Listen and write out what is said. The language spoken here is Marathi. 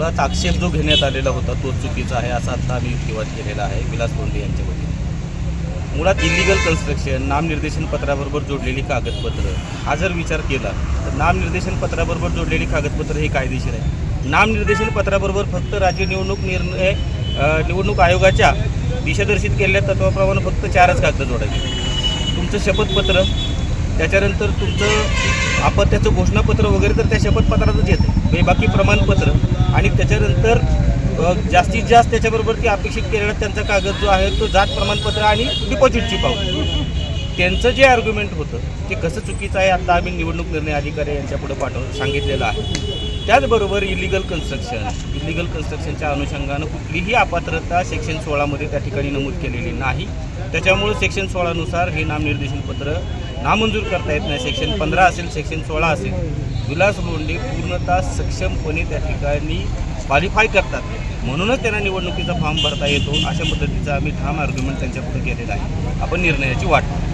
मुळात आक्षेप जो घेण्यात आलेला होता तो चुकीचा आहे असा आता आम्ही युक्तिवाद केलेला आहे विलास बोंडे यांच्या वतीने. मुळात इलिगल कन्स्ट्रक्शन नामनिर्देशन पत्राबरोबर जोडलेली कागदपत्र हा जर विचार केला तर नामनिर्देशन पत्राबरोबर जोडलेली कागदपत्र हे कायदेशीर आहे. नामनिर्देशन पत्राबरोबर फक्त राज्य निवडणूक निर्णय निवडणूक आयोगाच्या दिशादर्शित केलेल्या तत्वाप्रमाणे फक्त चारच कागद जोडायचे. तुमचं शपथपत्र त्याच्यानंतर तुमचं आपत्त्याचं घोषणापत्र वगैरे तर त्या शपथपत्रातच येतं. हे म्हणजे बाकी प्रमाणपत्र आणि त्याच्यानंतर जास्तीत जास्त त्याच्याबरोबर ती अपेक्षित केलेला त्यांचा कागद जो आहे तो जात प्रमाणपत्र आणि डिपॉझिटची पावती. त्यांचं जे आर्ग्युमेंट होतं ते कसं चुकीचं आहे आता आम्ही निवडणूक निर्णय अधिकारी यांच्यापुढे पाठव सांगितलेलं आहे. त्याचबरोबर इलिगल कन्स्ट्रक्शन इलिगल कन्स्ट्रक्शनच्या अनुषंगानं कुठलीही अपात्रता सेक्शन सोळामध्ये त्या ठिकाणी नमूद केलेली नाही. त्याच्यामुळे सेक्शन सोळानुसार हे नामनिर्देशन पत्र नामंजूर करता येत नाही. सेक्शन पंधरा असेल सेक्शन सोळा असेल. विलास लोंढे पूर्णतः सक्षमपणे त्या ठिकाणी क्वालिफाय करतात. म्हणूनच त्यांना निवडणुकीचा फॉर्म भरता येतो. अशा पद्धतीचा आम्ही ठाम आर्ग्युमेंट त्यांच्यापुढे केलेला आहे. आपण निर्णयाची वाट पाहतो.